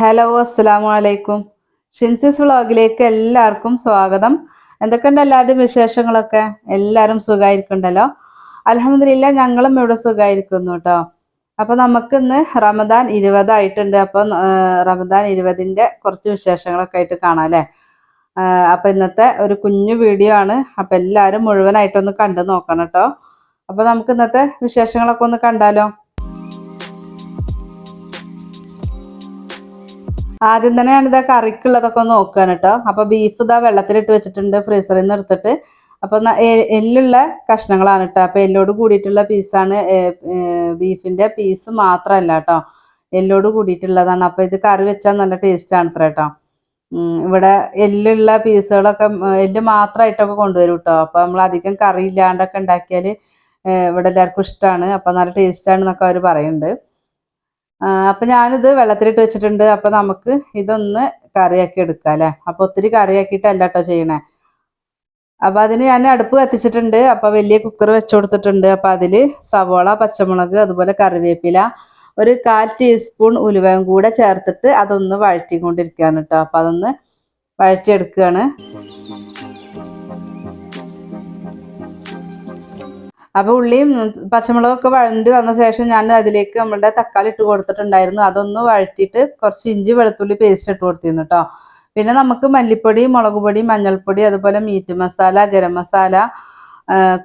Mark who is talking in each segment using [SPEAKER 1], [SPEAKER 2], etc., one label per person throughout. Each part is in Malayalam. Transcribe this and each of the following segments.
[SPEAKER 1] ഹലോ അസ്സലാമു അലൈക്കും ഷിൻസിസ് വ്ളോഗിലേക്ക് എല്ലാവർക്കും സ്വാഗതം. എന്തൊക്കെയുണ്ട് എല്ലാവരുടെയും വിശേഷങ്ങളൊക്കെ? എല്ലാവരും സുഖമായിരിക്കുന്നുണ്ടല്ലോ അലഹമില്ല ഞങ്ങളും ഇവിടെ സുഖമായിരിക്കുന്നു കേട്ടോ അപ്പോൾ നമുക്കിന്ന് റമദാൻ ഇരുപതായിട്ടുണ്ട്. അപ്പം റമദാൻ ഇരുപതിന്റെ കുറച്ച് വിശേഷങ്ങളൊക്കെ ആയിട്ട് കാണാം അല്ലേ? അപ്പോൾ ഇന്നത്തെ ഒരു കുഞ്ഞു വീഡിയോ ആണ്. അപ്പോൾ എല്ലാവരും മുഴുവനായിട്ടൊന്ന് കണ്ടു നോക്കണം കേട്ടോ അപ്പോൾ നമുക്ക് ഇന്നത്തെ വിശേഷങ്ങളൊക്കെ ഒന്ന് കണ്ടാലോ? ആദ്യം തന്നെ ഞാനിതാ കറിക്കുള്ളതൊക്കെ നോക്കുകയാണ് കേട്ടോ അപ്പൊ ബീഫ് ഇതാ വെള്ളത്തിലിട്ട് വെച്ചിട്ടുണ്ട് ഫ്രീസറിൽ നിന്ന് എടുത്തിട്ട്. അപ്പൊ എല്ലുള്ള കഷ്ണങ്ങളാണ് കേട്ടോ അപ്പൊ എല്ലോട് കൂടിയിട്ടുള്ള പീസാണ് ബീഫിന്റെ പീസ് മാത്രമല്ല കേട്ടോ എല്ലോട് കൂടിയിട്ടുള്ളതാണ്. അപ്പൊ ഇത് കറി വെച്ചാൽ നല്ല ടേസ്റ്റ് ആണ് കേട്ടോ ഇവിടെ എല്ലുള്ള പീസുകളൊക്കെ എല്ല് മാത്രമായിട്ടൊക്കെ കൊണ്ടുവരും കേട്ടോ അപ്പൊ നമ്മൾ അധികം കറി ഇല്ലാണ്ടൊക്കെ ഉണ്ടാക്കിയാൽ ഇവിടെ എല്ലാവർക്കും ഇഷ്ടമാണ് അപ്പൊ നല്ല ടേസ്റ്റ് ആണെന്നൊക്കെ അവർ പറയുന്നുണ്ട് അപ്പൊ ഞാനിത് വെള്ളത്തിലിട്ട് വെച്ചിട്ടുണ്ട്. അപ്പൊ നമുക്ക് ഇതൊന്ന് കറിയാക്കി എടുക്കാം അല്ലെ? അപ്പൊ ഒത്തിരി കറിയാക്കിയിട്ടല്ല കേട്ടോ ചെയ്യണേ. അപ്പൊ അതിന് ഞാൻ അടുപ്പ് കത്തിച്ചിട്ടുണ്ട്. അപ്പൊ വലിയ കുക്കർ വെച്ചു കൊടുത്തിട്ടുണ്ട്. അപ്പൊ അതിൽ സവോള പച്ചമുളക് അതുപോലെ കറിവേപ്പില ഒരു കാൽ ടീസ്പൂൺ ഉലുവയും കൂടെ ചേർത്തിട്ട് അതൊന്ന് വഴറ്റിക്കൊണ്ടിരിക്കുകയാണ് കേട്ടോ അപ്പൊ അതൊന്ന് വഴറ്റിയെടുക്കുകയാണ് അപ്പൊ ഉള്ളിയും പച്ചമുളകൊക്കെ വഴണ്ടി വന്ന ശേഷം ഞാൻ അതിലേക്ക് നമ്മളുടെ തക്കാളി ഇട്ട് കൊടുത്തിട്ടുണ്ടായിരുന്നു. അതൊന്ന് വഴറ്റിയിട്ട് കുറച്ച് ഇഞ്ചി വെളുത്തുള്ളി പേസ്റ്റ് ഇട്ട് കൊടുത്തിരുന്നു കേട്ടോ പിന്നെ നമുക്ക് മല്ലിപ്പൊടി മുളക് പൊടി മഞ്ഞൾപ്പൊടി അതുപോലെ മീറ്റ് മസാല ഗരം മസാല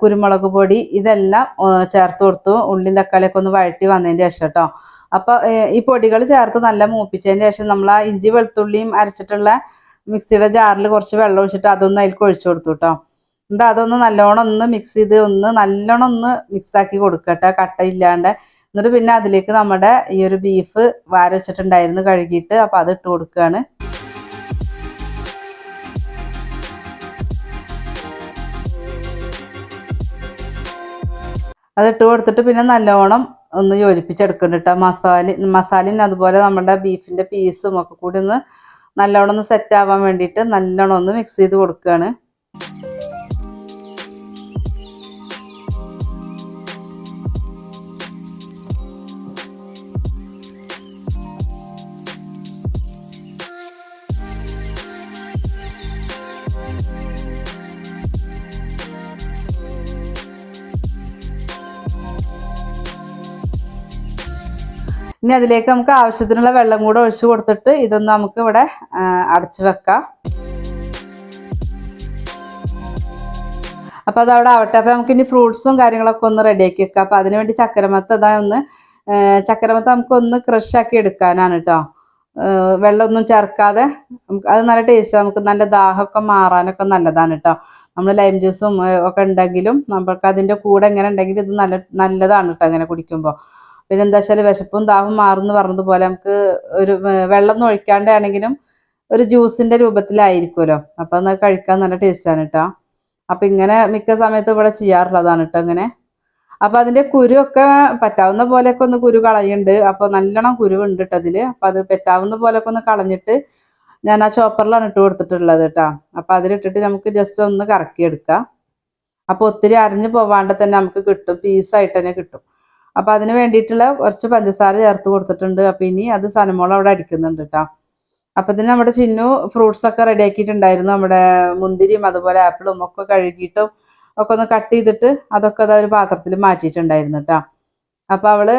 [SPEAKER 1] കുരുമുളക് പൊടി ഇതെല്ലാം ചേർത്ത് കൊടുത്തു. ഉള്ളിയും തക്കാളിയൊക്കെ ഒന്ന് വഴറ്റി വന്നതിന് ശേഷം കേട്ടോ അപ്പൊ ഈ പൊടികൾ ചേർത്ത് നല്ല മൂപ്പിച്ചതിന് ശേഷം നമ്മൾ ആ ഇഞ്ചി വെളുത്തുള്ളിയും അരച്ചിട്ടുള്ള മിക്സിയുടെ ജാറിൽ കുറച്ച് വെള്ളം ഒഴിച്ചിട്ട് അതൊന്ന് അതിൽ ഒഴിച്ചു കൊടുത്തു കേട്ടോ എന്നിട്ട് അതൊന്ന് നല്ലോണം ഒന്ന് മിക്സ് ചെയ്ത് ഒന്ന് നല്ലോണം ഒന്ന് മിക്സ് ആക്കി കൊടുക്കട്ടെ കട്ട ഇല്ലാണ്ട്. എന്നിട്ട് പിന്നെ അതിലേക്ക് നമ്മുടെ ഈ ഒരു ബീഫ് വാര വെച്ചിട്ടുണ്ടായിരുന്നു കഴുകിയിട്ട് അപ്പോൾ അത് ഇട്ട് കൊടുക്കുകയാണ് അത് ഇട്ട് കൊടുത്തിട്ട് പിന്നെ നല്ലോണം ഒന്ന് യോജിപ്പിച്ചെടുക്കുന്നുണ്ട് കേട്ടോ മസാല മസാലയും അതുപോലെ നമ്മുടെ ബീഫിന്റെ പീസും ഒക്കെ കൂടി ഒന്ന് നല്ലോണം ഒന്ന് സെറ്റ് ആവാൻ വേണ്ടിയിട്ട് നല്ലോണം ഒന്ന് മിക്സ് ചെയ്ത് കൊടുക്കുകയാണ് ഇനി അതിലേക്ക് നമുക്ക് ആവശ്യത്തിനുള്ള വെള്ളം കൂടെ ഒഴിച്ചു കൊടുത്തിട്ട് ഇതൊന്ന് നമുക്ക് ഇവിടെ അടച്ചു വെക്കാം. അപ്പൊ അത് അവിടെ ആവട്ടെ. അപ്പൊ നമുക്ക് ഇനി ഫ്രൂട്ട്സും കാര്യങ്ങളൊക്കെ ഒന്ന് റെഡിയാക്കി വെക്കാം. അപ്പൊ അതിനുവേണ്ടി ചക്കരമത്ത് അതാ ഒന്ന് ചക്കരമത്ത് ചക്കരമത്ത നമുക്ക് ഒന്ന് ക്രഷ് ആക്കി എടുക്കാനാണ് കേട്ടോ വെള്ളമൊന്നും ചേർക്കാതെ നമുക്ക് അത് നല്ല ടേസ്റ്റ്. നമുക്ക് നല്ല ദാഹമൊക്കെ മാറാനൊക്കെ നല്ലതാണ് കേട്ടോ നമ്മൾ ലൈം ജ്യൂസും ഒക്കെ ഉണ്ടെങ്കിലും നമുക്ക് അതിന്റെ കൂടെ എങ്ങനെ ഉണ്ടെങ്കിലും ഇത് നല്ല നല്ലതാണ് കേട്ടോ അങ്ങനെ കുടിക്കുമ്പോൾ പിന്നെ എന്താ വെച്ചാൽ വിശപ്പും ദാഹവും മാറുന്നു പറഞ്ഞതുപോലെ നമുക്ക് ഒരു വെള്ളം ഒഴിക്കാണ്ടാണെങ്കിലും ഒരു ജ്യൂസിന്റെ രൂപത്തിലായിരിക്കുമല്ലോ അപ്പൊ അത് കഴിക്കാൻ നല്ല ടേസ്റ്റാണ് കേട്ടോ അപ്പൊ ഇങ്ങനെ മിക്ക സമയത്തും ഇവിടെ ചെയ്യാറുള്ളതാണ് കേട്ടോ ഇങ്ങനെ അപ്പൊ അതിന്റെ കുരുവൊക്കെ പറ്റാവുന്ന പോലെയൊക്കെ ഒന്ന് കുരു കളയുന്നുണ്ട് അപ്പോൾ നല്ലോണം കുരുവുണ്ട് കേട്ടോ അതിൽ. അപ്പൊ അത് പറ്റാവുന്ന പോലെയൊക്കെ ഒന്ന് കളഞ്ഞിട്ട് ഞാൻ ആ ചോപ്പറിലാണ് ഇട്ട് കൊടുത്തിട്ടുള്ളത് കേട്ടോ അപ്പൊ അതിലിട്ടിട്ട് നമുക്ക് ജസ്റ്റ് ഒന്ന് കറക്കിയെടുക്കാം. അപ്പൊ ഒത്തിരി അരിഞ്ഞു പോവാണ്ട് തന്നെ നമുക്ക് കിട്ടും. പീസായിട്ട് തന്നെ കിട്ടും. അപ്പൊ അതിന് വേണ്ടിയിട്ടുള്ള കുറച്ച് പഞ്ചസാര ചേർത്ത് കൊടുത്തിട്ടുണ്ട്. അപ്പൊ ഇനി അത് സനമോൾ അവിടെ അടിക്കുന്നുണ്ട് കേട്ടോ അപ്പൊ ഇതിന് നമ്മുടെ ചിന്നു ഫ്രൂട്ട്സ് ഒക്കെ റെഡി ആക്കിയിട്ടുണ്ടായിരുന്നു. നമ്മുടെ മുന്തിരിയും അതുപോലെ ആപ്പിളും ഒക്കെ കഴുകിയിട്ടും ഒക്കെ ഒന്ന് കട്ട് ചെയ്തിട്ട് അതൊക്കെ അതാ ഒരു പാത്രത്തിൽ മാറ്റിയിട്ടുണ്ടായിരുന്നു കേട്ടോ അപ്പൊ അവൾ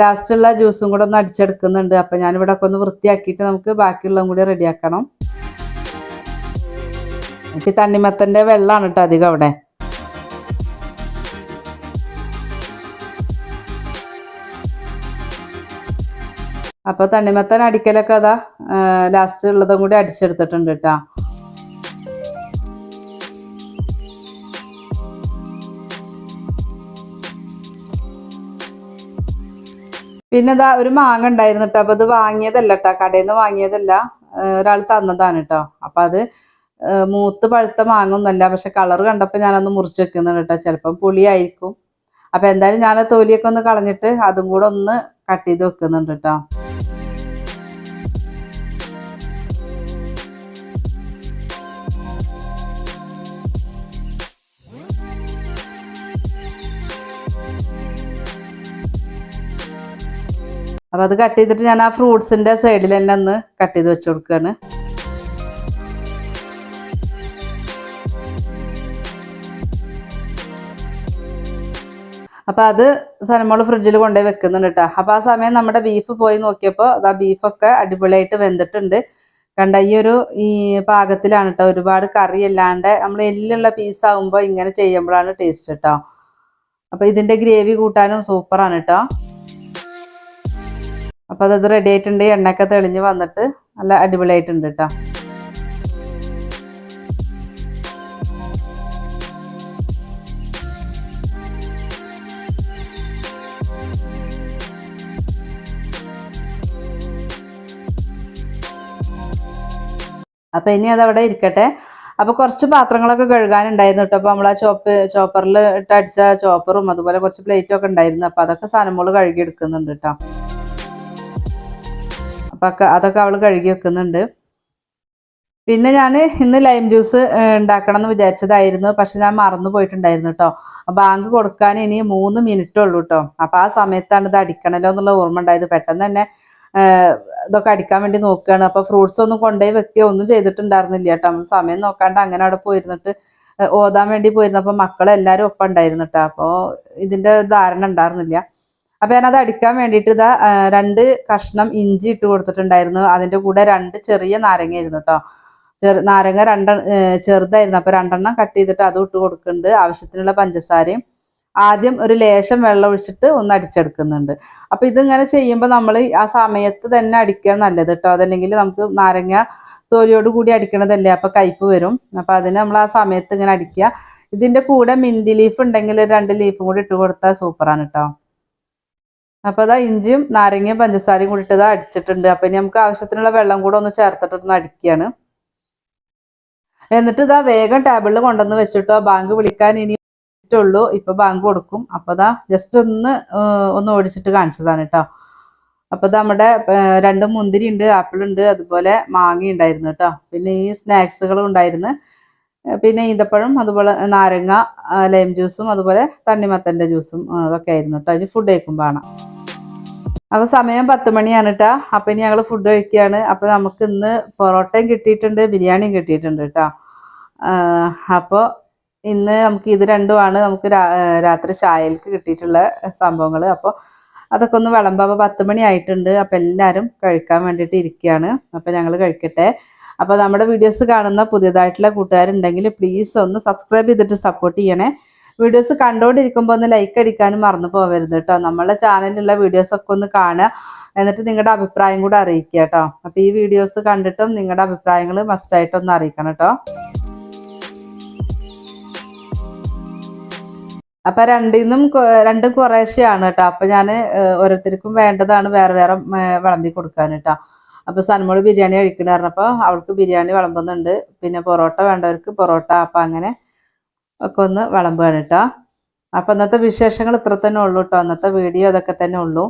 [SPEAKER 1] ലാസ്റ്റുള്ള ജ്യൂസും കൂടെ ഒന്ന് അടിച്ചെടുക്കുന്നുണ്ട്. അപ്പൊ ഞാനിവിടെ ഒക്കെ ഒന്ന് വൃത്തിയാക്കിയിട്ട് നമുക്ക് ബാക്കിയുള്ളതും കൂടി റെഡിയാക്കണം ഇപ്പം തണ്ണിമത്തന്റെ വെള്ളമാണ് കേട്ടോ അധികം അവിടെ. അപ്പൊ തണ്ണിമത്തൻ അടിക്കലൊക്കെ അതാ ലാസ്റ്റ് ഉള്ളതും കൂടി അടിച്ചെടുത്തിട്ടുണ്ട് കേട്ടോ. പിന്നെ ഇതാ ഒരു മാങ്ങ ഉണ്ടായിരുന്നു കേട്ടോ. അപ്പൊ അത് വാങ്ങിയതല്ല കേട്ടോ. കടയിൽ നിന്ന് വാങ്ങിയതല്ല ഒരാൾ തന്നതാണ് കേട്ടോ. അപ്പൊ അത് മൂത്ത് പഴുത്ത മാങ്ങ ഒന്നുമല്ല. പക്ഷെ കളർ കണ്ടപ്പോൾ ഞാനൊന്ന് മുറിച്ച് വെക്കുന്നുണ്ട് കേട്ടോ. ചിലപ്പം പുളിയായിരിക്കും. അപ്പൊ എന്തായാലും ഞാൻ തൊലിയൊക്കെ ഒന്ന് കളഞ്ഞിട്ട് അതും കൂടെ ഒന്ന് കട്ട് ചെയ്ത് വെക്കുന്നുണ്ട് കേട്ടോ. അപ്പോൾ അത് കട്ട് ചെയ്തിട്ട് ഞാൻ ആ ഫ്രൂട്ട്സിന്റെ സൈഡിൽ തന്നെ ഒന്ന് കട്ട് ചെയ്ത് വെച്ച് കൊടുക്കുകയാണ് അപ്പോൾ അത് സനമോൾ ഫ്രിഡ്ജിൽ കൊണ്ടുപോയി വെക്കുന്നുണ്ട് കേട്ടോ അപ്പോൾ ആ സമയം നമ്മുടെ ബീഫ് പോയി നോക്കിയപ്പോൾ ആ ബീഫൊക്കെ അടിപൊളിയായിട്ട് വെന്തിട്ടുണ്ട്. കണ്ട ഈ ഒരു ഈ പാകത്തിലാണ് കേട്ടോ ഒരുപാട് കറി അല്ലാണ്ട് നമ്മൾ എല്ലുള്ള പീസ് ആകുമ്പോൾ ഇങ്ങനെ ചെയ്യുമ്പോഴാണ് ടേസ്റ്റ് കേട്ടോ അപ്പോൾ ഇതിന്റെ ഗ്രേവി കൂട്ടാനും സൂപ്പറാണ് കേട്ടോ അപ്പോൾ അതത് റെഡി ആയിട്ടുണ്ട്. എണ്ണയൊക്കെ തെളിഞ്ഞ് വന്നിട്ട് നല്ല അടിപൊളിയായിട്ടുണ്ട് കേട്ടോ അപ്പോൾ ഇനി അതവിടെ ഇരിക്കട്ടെ. അപ്പോൾ കുറച്ച് പാത്രങ്ങളൊക്കെ കഴുകാനുണ്ടായിരുന്നു കേട്ടോ അപ്പോൾ നമ്മൾ ആ ചോപ്പ് ചോപ്പറിൽ ഇട്ട് അടിച്ച ചോപ്പറും അതുപോലെ കുറച്ച് പ്ലേറ്റും ഒക്കെ ഉണ്ടായിരുന്നു. അപ്പോൾ അതൊക്കെ സാധനങ്ങൾ കഴുകി എടുക്കുന്നുണ്ട് കേട്ടോ അപ്പൊ അതൊക്കെ അവൾ കഴുകി വെക്കുന്നുണ്ട്. പിന്നെ ഞാൻ ഇന്ന് ലൈം ജ്യൂസ് ഉണ്ടാക്കണം എന്ന് വിചാരിച്ചതായിരുന്നു. പക്ഷെ ഞാൻ മറന്നു പോയിട്ടുണ്ടായിരുന്നു കേട്ടോ ബാങ്ക് കൊടുക്കാൻ ഇനി മൂന്ന് മിനിറ്റ് ഉള്ളൂ കേട്ടോ അപ്പം ആ സമയത്താണ് ഇത് അടിക്കണല്ലോ എന്നുള്ള ഓർമ്മ ഉണ്ടായത്. പെട്ടെന്ന് തന്നെ ഇതൊക്കെ അടിക്കാൻ വേണ്ടി നോക്കുകയാണ് അപ്പോൾ ഫ്രൂട്ട്സ് ഒന്നും കൊണ്ടുപോയി വെക്കുകയോ ഒന്നും ചെയ്തിട്ടുണ്ടായിരുന്നില്ല കേട്ടോ സമയം നോക്കാണ്ട് അങ്ങനെ അവിടെ പോയിരുന്നിട്ട് ഓതാൻ വേണ്ടി പോയിരുന്നപ്പോൾ മക്കളെല്ലാവരും ഒപ്പം ഉണ്ടായിരുന്നു കേട്ടോ അപ്പോൾ ഇതിന്റെ ധാരണ ഉണ്ടായിരുന്നില്ല. അപ്പൊ ഞാനത് അടിക്കാൻ വേണ്ടിയിട്ട് ഇതാ രണ്ട് കഷ്ണം ഇഞ്ചി ഇട്ട് കൊടുത്തിട്ടുണ്ടായിരുന്നു. അതിന്റെ കൂടെ രണ്ട് ചെറിയ നാരങ്ങ ആയിരുന്നു കേട്ടോ ചെറു നാരങ്ങ രണ്ട ചെറുതായിരുന്നു. അപ്പൊ രണ്ടെണ്ണം കട്ട് ചെയ്തിട്ട് അതും ഇട്ട് കൊടുക്കുന്നുണ്ട്. ആവശ്യത്തിനുള്ള പഞ്ചസാരയും ആദ്യം ഒരു ലേശം വെള്ളം ഒഴിച്ചിട്ട് ഒന്ന് അടിച്ചെടുക്കുന്നുണ്ട്. അപ്പൊ ഇതിങ്ങനെ ചെയ്യുമ്പോൾ നമ്മൾ ആ സമയത്ത് തന്നെ അടിക്കുക നല്ലത് കേട്ടോ അതല്ലെങ്കിൽ നമുക്ക് നാരങ്ങ തോലിയോട് കൂടി അടിക്കണതല്ലേ അപ്പൊ കയ്പ്പ് വരും. അപ്പൊ അതിന് നമ്മൾ ആ സമയത്ത് ഇങ്ങനെ അടിക്കുക. ഇതിന്റെ കൂടെ മിന്തി ലീഫ് ഉണ്ടെങ്കിൽ രണ്ട് ലീഫും കൂടി ഇട്ട് കൊടുത്താൽ സൂപ്പറാണ് കേട്ടോ അപ്പൊ അതാ ഇഞ്ചിയും നാരങ്ങയും പഞ്ചസാരയും കൂടി ഇട്ടതാ അടിച്ചിട്ടുണ്ട്. അപ്പൊ ഇനി നമുക്ക് ആവശ്യത്തിനുള്ള വെള്ളം കൂടെ ഒന്ന് ചേർത്തിട്ടൊന്ന് അടിക്കുകയാണ്. എന്നിട്ട് ഇതാ വേഗം ടേബിളിൽ കൊണ്ടുവന്ന് വെച്ചിട്ടോ ബാങ്ക് വിളിക്കാൻ ഇനി ഉള്ളൂ ഇപ്പൊ ബാങ്ക് കൊടുക്കും. അപ്പോൾ ദാ ജസ്റ്റ് ഒന്ന് ഒന്ന് ഓടിച്ചിട്ട് കാണിച്ചതാണ് കേട്ടോ അപ്പോൾ നമ്മുടെ രണ്ട് മുന്തിരി ഉണ്ട് ആപ്പിൾ ഉണ്ട് അതുപോലെ മാങ്ങ ഉണ്ടായിരുന്നു കേട്ടോ പിന്നെ ഈ സ്നാക്സുകളും ഉണ്ടായിരുന്നു. പിന്നെ ഈന്തപ്പഴം അതുപോലെ നാരങ്ങ ലൈം ജ്യൂസും അതുപോലെ തണ്ണിമത്തന്റെ ജ്യൂസും അതൊക്കെ ആയിരുന്നു കേട്ടോ ഇനി ഫുഡ് കഴിക്കുമ്പോൾ ആണ് അപ്പൊ സമയം പത്ത് മണിയാണ് കേട്ടോ അപ്പൊ ഇനി ഞങ്ങൾ ഫുഡ് കഴിക്കുകയാണ് അപ്പോൾ നമുക്ക് ഇന്ന് പൊറോട്ടയും കിട്ടിയിട്ടുണ്ട് ബിരിയാണിയും കിട്ടിയിട്ടുണ്ട് കേട്ടോ അപ്പോൾ ഇന്ന് നമുക്ക് ഇത് രണ്ടുമാണ് നമുക്ക് രാത്രി ചായയിലേക്ക് കിട്ടിയിട്ടുള്ള സംഭവങ്ങൾ അപ്പോൾ അതൊക്കെ ഒന്ന് വിളമ്പ് അപ്പോൾ പത്ത് മണി ആയിട്ടുണ്ട്. അപ്പോൾ എല്ലാവരും കഴിക്കാൻ വേണ്ടിയിട്ട് ഇരിക്കുകയാണ് അപ്പോൾ ഞങ്ങൾ കഴിക്കട്ടെ. അപ്പോൾ നമ്മുടെ വീഡിയോസ് കാണുന്ന പുതിയതായിട്ടുള്ള കൂട്ടുകാരുണ്ടെങ്കിൽ പ്ലീസ് ഒന്ന് സബ്സ്ക്രൈബ് ചെയ്തിട്ട് സപ്പോർട്ട് ചെയ്യണേ. വീഡിയോസ് കണ്ടുകൊണ്ടിരിക്കുമ്പോൾ ഒന്ന് ലൈക്ക് അടിക്കാനും മറന്നു പോകരുത് കേട്ടോ നമ്മളെ ചാനലിലുള്ള വീഡിയോസൊക്കെ ഒന്ന് കാണുക. എന്നിട്ട് നിങ്ങളുടെ അഭിപ്രായം കൂടെ അറിയിക്കുക കേട്ടോ അപ്പോൾ ഈ വീഡിയോസ് കണ്ടിട്ടും നിങ്ങളുടെ അഭിപ്രായങ്ങൾ മസ്റ്റായിട്ടൊന്ന് അറിയിക്കണം കേട്ടോ അപ്പം രണ്ടിന്നും രണ്ടും കുറേശ്ശെയാണ് കേട്ടോ അപ്പം ഞാൻ ഓരോരുത്തർക്കും വേണ്ടതാണ് വേറെ വേറെ വിളമ്പി കൊടുക്കാൻ കേട്ടോ അപ്പൊ സന്മോൾ ബിരിയാണി കഴിക്കണ പറഞ്ഞപ്പോൾ അവൾക്ക് ബിരിയാണി വിളമ്പുന്നുണ്ട്. പിന്നെ പൊറോട്ട വേണ്ടവർക്ക് പൊറോട്ട അപ്പൊ അങ്ങനെ ഒക്കെ ഒന്ന് വിളമ്പുകയാണ് കേട്ടോ അപ്പൊ ഇന്നത്തെ വിശേഷങ്ങൾ ഇത്ര തന്നെ ഉള്ളൂ കേട്ടോ അന്നത്തെ വീഡിയോ അതൊക്കെ തന്നെ ഉള്ളൂ.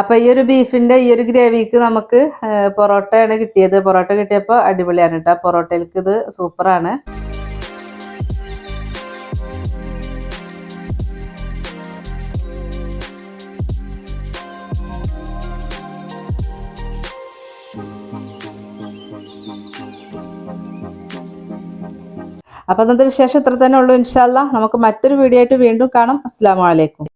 [SPEAKER 1] അപ്പൊ ഈ ഒരു ബീഫിന്റെ ഈ ഒരു ഗ്രേവിക്ക് നമുക്ക് പൊറോട്ടയാണ് കിട്ടിയത്. പൊറോട്ട കിട്ടിയപ്പോൾ അടിപൊളിയാണ് കേട്ടോ. പൊറോട്ടയിലേക്ക് ഇത് സൂപ്പറാണ്. അപ്പൊ അന്നത്തെ വിശേഷം ഇത്ര തന്നെ ഉള്ളൂ. ഇൻഷാല്ല നമുക്ക് മറ്റൊരു വീഡിയോ ആയിട്ട് വീണ്ടും കാണാം. അസ്സാം വലൈക്കും